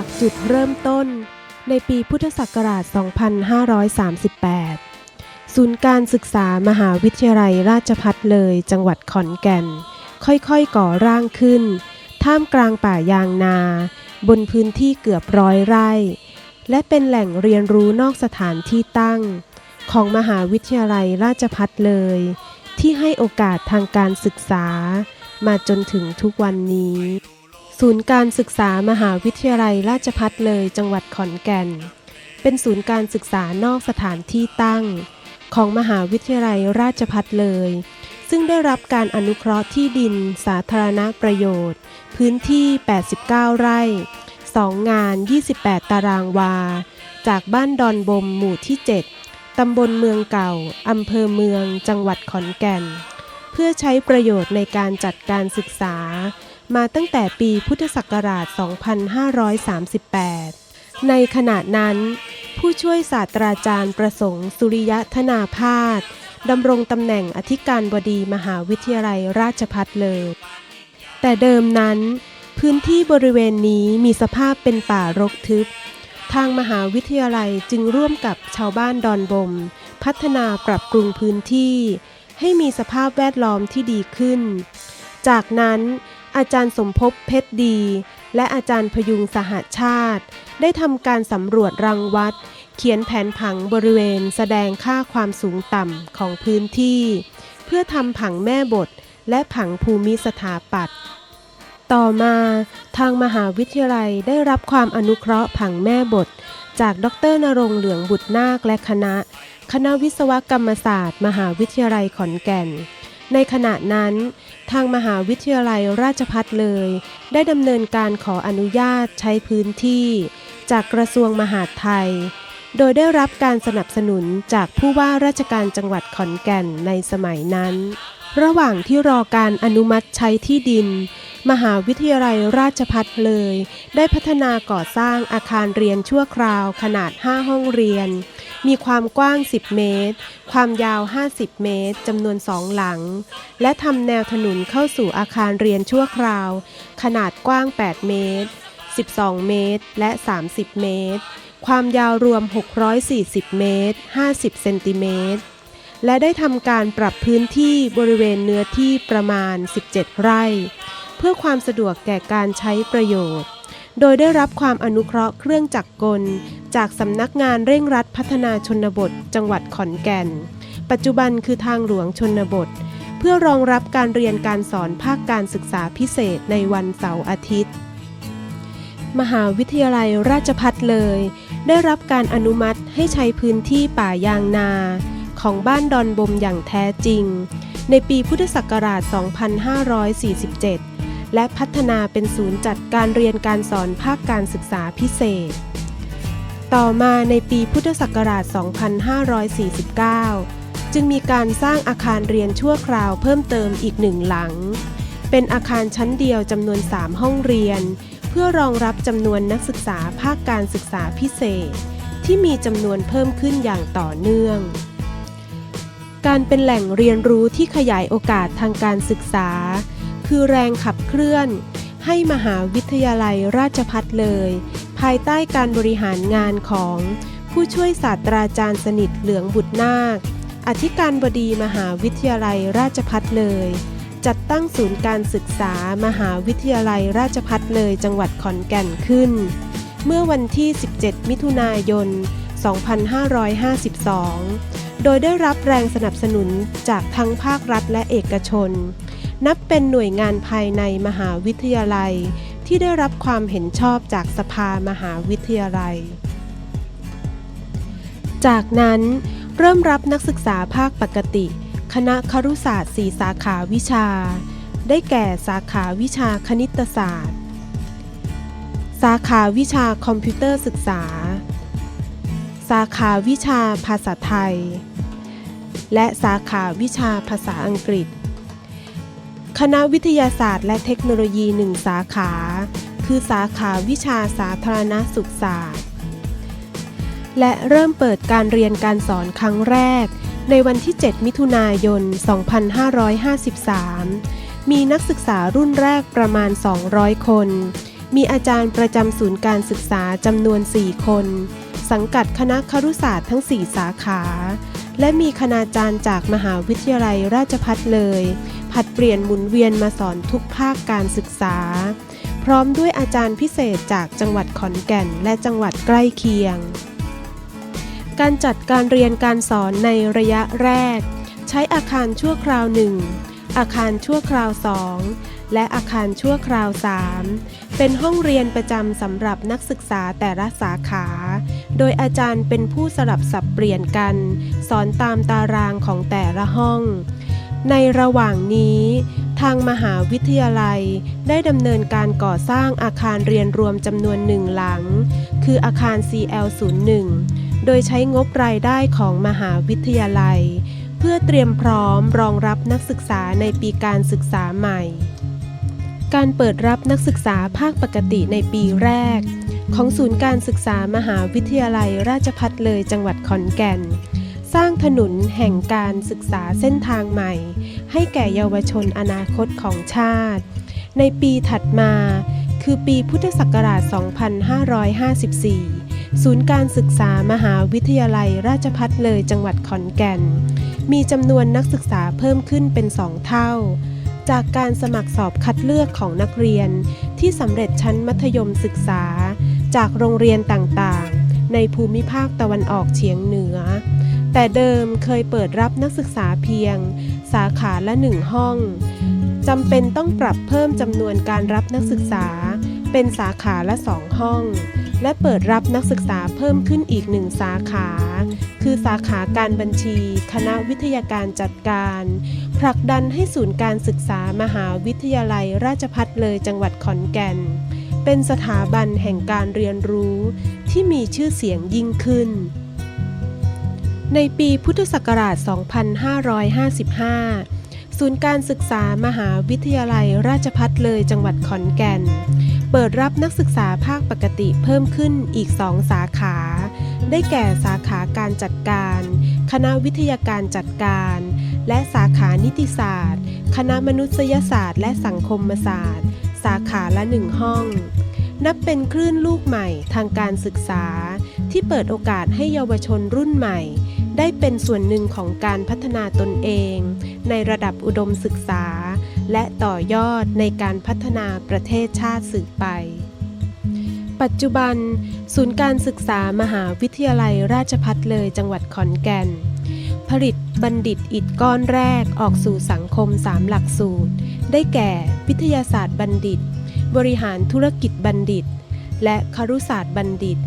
จากจุดเริ่มต้นในปีพุทธศักราช 2538 ศูนย์การศึกษามหาวิทยาลัยราชภัฏเลย จังหวัดขอนแก่น ค่อยๆก่อร่างขึ้น ท่ามกลางป่ายางนา บนพื้นที่เกือบร้อยไร่ และเป็นแหล่งเรียนรู้นอกสถานที่ตั้ง ของมหาวิทยาลัยราชภัฏเลย ที่ให้โอกาสทางการศึกษา มาจนถึงทุกวันนี้ ศูนย์การศึกษามหาวิทยาลัยราชภัฏเลยจังหวัดขอนแก่น เป็นศูนย์การศึกษานอกสถานที่ตั้ง ของมหาวิทยาลัยราชภัฏเลย ซึ่งได้รับการอนุเคราะห์ที่ดินสาธารณประโยชน์ พื้นที่ 89 ไร่ 2 งาน 28 ตารางวา จากบ้านดอนบมหมู่ที่ 7 ตำบลเมืองเก่า อำเภอเมือง จังหวัดขอนแก่น เพื่อใช้ประโยชน์ในการจัดการศึกษา มาตั้งแต่ปีพุทธศักราช 2538 ในขณะนั้น ผู้ช่วยศาสตราจารย์ประสงค์ สุริยธนาพาสดำรงตำแหน่งอธิการบดีมหาวิทยาลัยราชภัฏเลย แต่เดิมนั้น พื้นที่บริเวณนี้มีสภาพเป็นป่ารกทึบ ทางมหาวิทยาลัยจึงร่วมกับชาวบ้านดอนบม พัฒนาปรับปรุงพื้นที่ ให้มีสภาพแวดล้อมที่ดีขึ้น จากนั้น อาจารย์สมภพเพชรดี และอาจารย์พยุงสหชาติ ได้ทำการสำรวจรังวัด เขียนแผนผังบริเวณแสดงค่าความสูงต่ำของพื้นที่ เพื่อทำผังแม่บทและผังภูมิสถาปัตย์ต่อมาทางมหาวิทยาลัยได้รับความอนุเคราะห์ผังแม่บท จากดรนรงเหลืองบุตรนาคและคณะ คณะวิศวกรรมศาสตร์ มหาวิทยาลัยขอนแก่น ในขณะนั้น ทางมหาวิทยาลัยราชพัฒเลย ได้ดำเนินการขออนุญาตใช้พื้นที่ จากกระทรวงมหาดไทย โดยได้รับการสนับสนุนจากผู้ว่าราชการจังหวัดขอนแก่นในสมัยนั้น ระหว่างที่รอการอนุมัติใช้ที่ดิน มหาวิทยาลัยราชภัฏเลย ได้พัฒนาก่อสร้างอาคารเรียนชั่วคราวขนาด 5 ห้องเรียน มีความกว้าง 10 เมตร ความยาว 50 เมตรจำนวนสองหลัง และทำแนวถนนเข้าสู่อาคารเรียนชั่วคราว ขนาดกว้าง 8 เมตร 12 เมตร และ 30 เมตร ความยาวรวม 640 เมตร 50 เซนติเมตรและได้ทำการปรับพื้นที่บริเวณเนื้อที่ประมาณ 17 ไร่ เพื่อความสะดวกแก่การใช้ประโยชน์ โดยได้รับความอนุเคราะห์เครื่องจักรกล จากสำนักงานเร่งรัดพัฒนาชนบท จังหวัดขอนแก่น ปัจจุบันคือทางหลวงชนบท เพื่อรองรับการเรียนการสอนภาคการศึกษาพิเศษในวันเสาร์อาทิตย์ มหาวิทยาลัยราชภัฏเลย ได้รับการอนุมัติให้ใช้พื้นที่ป่ายางนา ของบ้านดอนบมอย่างแท้จริง ในปีพุทธศักราช 2547 และพัฒนาเป็นศูนย์จัดการเรียนการสอนภาคการศึกษาพิเศษ ต่อมาในปีพุทธศักราช 2549 จึงมีการสร้างอาคารเรียนชั่วคราวเพิ่มเติมอีกหนึ่งหลัง เป็นอาคารชั้นเดียวจำนวน 3 ห้องเรียน เพื่อรองรับจำนวนนักศึกษาภาคการศึกษาพิเศษ ที่มีจำนวนเพิ่มขึ้นอย่างต่อเนื่องการเป็นแหล่งเรียนรู้ที่ขยายโอกาสทางการศึกษา คือแรงขับเคลื่อน ให้มหาวิทยาลัยราชภัฏเลย ภายใต้การบริหารงานของ ผู้ช่วยศาสตราจารย์สนิทเหลืองบุตรนาค อธิการบดีมหาวิทยาลัยราชภัฏเลย จัดตั้งศูนย์การศึกษามหาวิทยาลัยราชภัฏเลยจังหวัดขอนแก่นขึ้น เมื่อวันที่ 17 มิถุนายน 2552 โดยได้รับแรงสนับสนุนจากทั้งภาครัฐและเอกชน นับเป็นหน่วยงานภายในมหาวิทยาลัย ที่ได้รับความเห็นชอบจากสภามหาวิทยาลัย จากนั้นเริ่มรับนักศึกษาภาคปกติ คณะครุศาสตร์ส4สาขาวิชา ได้แก่สาขาวิชาคณิตศาสตร์ สาขาวิชาคอมพิวเตอร์ศึกษา สาขาวิชาภาษาไทย และสาขาวิชาภาษาอังกฤษ คณะวิทยาศาสตร์และเทคโนโลยีหนึ่งสาขา คือสาขาวิชาสาธารณสุขศาสตร์ และเริ่มเปิดการเรียนการสอนครั้งแรก ในวันที่ 7 มิถุนายน 2553 มีนักศึกษารุ่นแรกประมาณ 200 คน มีอาจารย์ประจำศูนย์การศึกษาจำนวน 4 คน สังกัดคณะครุศาสตร์ทั้ง 4 สาขา และมีคณาจารย์จากมหาวิทยาลัยราชภัฏเลย ผัดเปลี่ยนหมุนเวียนมาสอนทุกภาคการศึกษา พร้อมด้วยอาจารย์พิเศษจากจังหวัดขอนแก่นและจังหวัดใกล้เคียง การจัดการเรียนการสอนในระยะแรก ใช้อาคารชั่วคราวหนึ่งอาคารชั่วคราวสองและอาคารชั่วคราว 3 เป็นห้องเรียนประจำสำหรับนักศึกษาแต่ละสาขา โดยอาจารย์เป็นผู้สลับสับเปลี่ยนกัน สอนตามตารางของแต่ละห้อง ในระหว่างนี้ทางมหาวิทยาลัยได้ดำเนินการก่อสร้างอาคารเรียนรวมจำนวนหนึ่งหลัง คืออาคาร CL01 โดยใช้งบรายได้ของมหาวิทยาลัย เพื่อเตรียมพร้อมรองรับนักศึกษาในปีการศึกษาใหม่ การเปิดรับนักศึกษาภาคปกติในปีแรก ของศูนย์การศึกษามหาวิทยาลัยราชภัฏเลยจังหวัดขอนแก่น สร้างถนนแห่งการศึกษาเส้นทางใหม่ ให้แก่เยาวชนอนาคตของชาติ ในปีถัดมา คือปีพุทธศักราช 2554 ศูนย์การศึกษามหาวิทยาลัยราชภัฏเลยจังหวัดขอนแก่น มีจำนวนนักศึกษาเพิ่มขึ้นเป็นสองเท่า จากการสมัครสอบคัดเลือกของนักเรียน ที่สำเร็จชั้นมัธยมศึกษา จากโรงเรียนต่างๆ ในภูมิภาคตะวันออกเฉียงเหนือ แต่เดิมเคยเปิดรับนักศึกษาเพียง สาขาละหนึ่งห้องจำเป็นต้องปรับเพิ่มจำนวนการรับนักศึกษา เป็นสาขาละสองห้อง และเปิดรับนักศึกษาเพิ่มขึ้นอีกหนึ่งสาขา คือสาขาการบัญชี คณะวิทยาการจัดการ ผลักดันให้ศูนย์การศึกษามหาวิทยาลัยราชภัฏเลยจังหวัดขอนแก่น เป็นสถาบันแห่งการเรียนรู้ที่มีชื่อเสียงยิ่งขึ้น ในปีพุทธศักราช 2555 ศูนย์การศึกษามหาวิทยาลัยราชภัฏเลยจังหวัดขอนแก่น เปิดรับนักศึกษาภาคปกติเพิ่มขึ้นอีกสองสาขา ได้แก่สาขาการจัดการ คณะวิทยาการจัดการ และสาขานิติศาสตร์ คณะมนุษยศาสตร์ และสังคมศาสตร์ สาขาละหนึ่งห้อง นับเป็นคลื่นลูกใหม่ทางการศึกษา ที่เปิดโอกาสให้เยาวชนรุ่นใหม่ ได้เป็นส่วนหนึ่งของการพัฒนาตนเอง ในระดับอุดมศึกษา และต่อยอดในการพัฒนาประเทศชาติสืบไป ปัจจุบัน ศูนย์การศึกษามหาวิทยาลัยราชภัฏเลยจังหวัดขอนแก่น ผลิตบัณฑิตอิฐก้อนแรกออกสู่สังคม3หลักสูตร ได้แก่วิทยาศาสตร์บัณฑิต บริหารธุรกิจบัณฑิต และครุศาสตร์บัณฑิต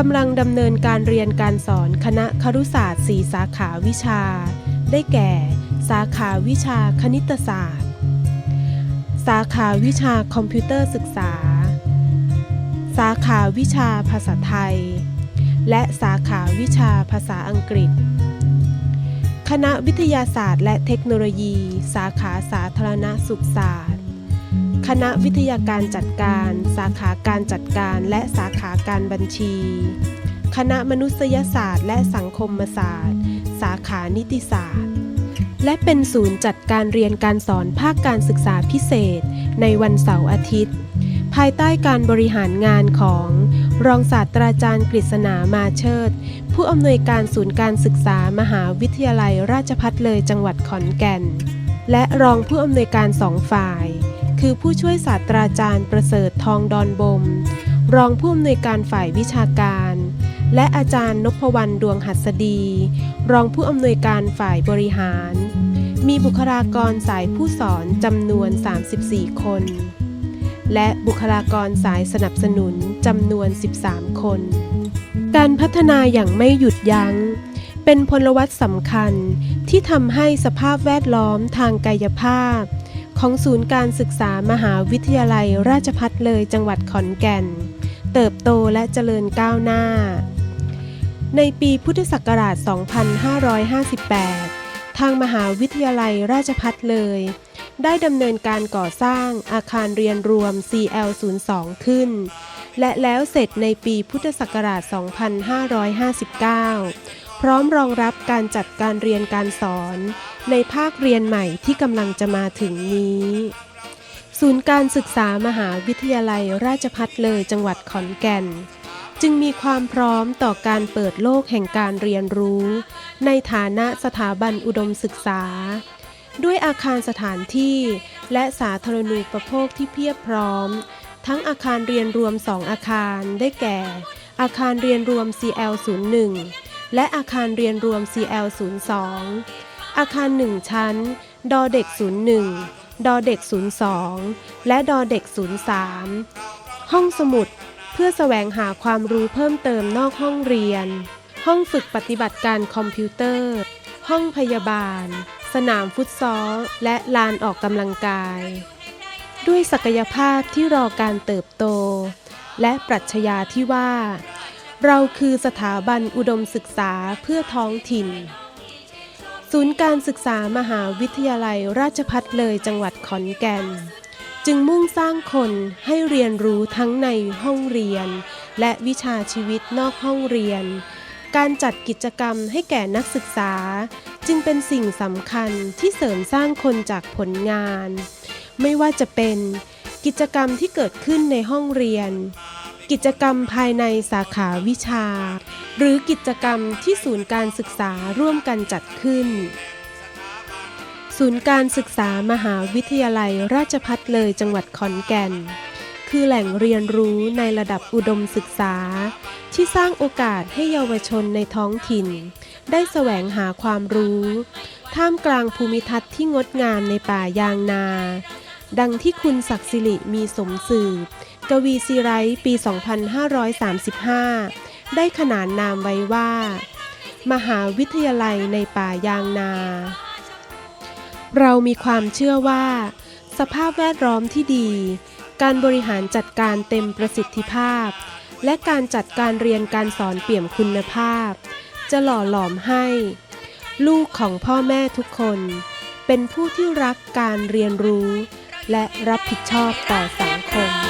กำลังดำเนินการเรียนการสอนคณะครุศาสตร์ 4 สาขาวิชา ได้แก่ สาขาวิชาคณิตศาสตร์ สาขาวิชาคอมพิวเตอร์ศึกษา สาขาวิชาภาษาไทย และสาขาวิชาภาษาอังกฤษ คณะวิทยาศาสตร์ และเทคโนโลยี สาขาสาธารณสุขศาสตร์ คณะวิทยาการจัดการ สาขาการจัดการและสาขาการบัญชี คณะมนุษยศาสตร์และสังคมศาสตร์ สาขานิติศาสตร์ และเป็นศูนย์จัดการเรียนการสอนภาคการศึกษาพิเศษ ในวันเสาร์อาทิตย์ ภายใต้การบริหารงานของรองศาสตราจารย์กฤษณามาเชิด ผู้อำนวยการศูนย์การศึกษามหาวิทยาลัยราชภัฏเลยจังหวัดขอนแก่น และรองผู้อำนวยการสองฝ่าย คือผู้ช่วยศาสตราจารย์ประเสริฐทองดอนบม รองผู้อำนวยการฝ่ายวิชาการ และอาจารย์นพวรรณดวงหัสดี รองผู้อำนวยการฝ่ายบริหาร มีบุคลากรสายผู้สอนจำนวน 34 คน และบุคลากรสายสนับสนุนจำนวน 13 คน การพัฒนาอย่างไม่หยุดยัง้งเป็นพลวัตสำคัญที่ทำให้สภาพแวดล้อมทางกายภาพ ของศูนย์การศึกษามหาวิทยาลัยราชภัฏเลยจังหวัดขอนแก่น เติบโตและเจริญก้าวหน้า ในปีพุทธศักราช 2558 ทางมหาวิทยาลัยราชภัฏเลย ได้ดำเนินการก่อสร้างอาคารเรียนรวม CL02 ขึ้น และแล้วเสร็จในปีพุทธศักราช 2559 พร้อมรองรับการจัดการเรียนการสอน ในภาคเรียนใหม่ที่กำลังจะมาถึงนี้ ศูนย์การศึกษามหาวิทยาลัยราชภัฏเลยจังหวัดขอนแก่น จึงมีความพร้อมต่อการเปิดโลกแห่งการเรียนรู้ ในฐานะสถาบันอุดมศึกษา ด้วยอาคารสถานที่และสาธารณูปโภคที่เพียบพร้อม ทั้งอาคารเรียนรวม2อาคารได้แก่ อาคารเรียนรวม CL01 และอาคารเรียนรวม CL02 อาคาร 1 ชั้น ดอเด็ก 01 ดอเด็ก 02 และดอเด็ก 03 ห้องสมุด เพื่อแสวงหาความรู้เพิ่มเติมนอกห้องเรียน ห้องฝึกปฏิบัติการคอมพิวเตอร์ ห้องพยาบาล สนามฟุตซอล และลานออกกำลังกาย ด้วยศักยภาพที่รอการเติบโต และปรัชญาที่ว่า เราคือสถาบันอุดมศึกษาเพื่อท้องถิ่น ศูนย์การศึกษามหาวิทยาลัยราชภัฏเลยจังหวัดขอนแก่น จึงมุ่งสร้างคนให้เรียนรู้ทั้งในห้องเรียน และวิชาชีวิตนอกห้องเรียน การจัดกิจกรรมให้แก่นักศึกษา จึงเป็นสิ่งสำคัญที่เสริมสร้างคนจากผลงาน ไม่ว่าจะเป็นกิจกรรมที่เกิดขึ้นในห้องเรียน กิจกรรมภายในสาขาวิชา หรือกิจกรรมที่ศูนย์การศึกษาร่วมกันจัดขึ้น ศูนย์การศึกษามหาวิทยาลัยราชภัฏเลยจังหวัดขอนแก่น คือแหล่งเรียนรู้ในระดับอุดมศึกษา ที่สร้างโอกาสให้เยาวชนในท้องถิ่น ได้แสวงหาความรู้ ท่ามกลางภูมิทัศน์ที่งดงามในป่ายางนา ดังที่คุณศักดิ์สิริมีสมสืบ กวีซีไรปี 2535 ได้ขนานนามไว้ว่า มหาวิทยาลัยในป่ายางนา เรามีความเชื่อว่า สภาพแวดล้อมที่ดี การบริหารจัดการเต็มประสิทธิภาพ และการจัดการเรียนการสอนเปี่ยมคุณภาพ จะหล่อหลอมให้ ลูกของพ่อแม่ทุกคน เป็นผู้ที่รักการเรียนรู้และรับผิดชอบต่อสังคม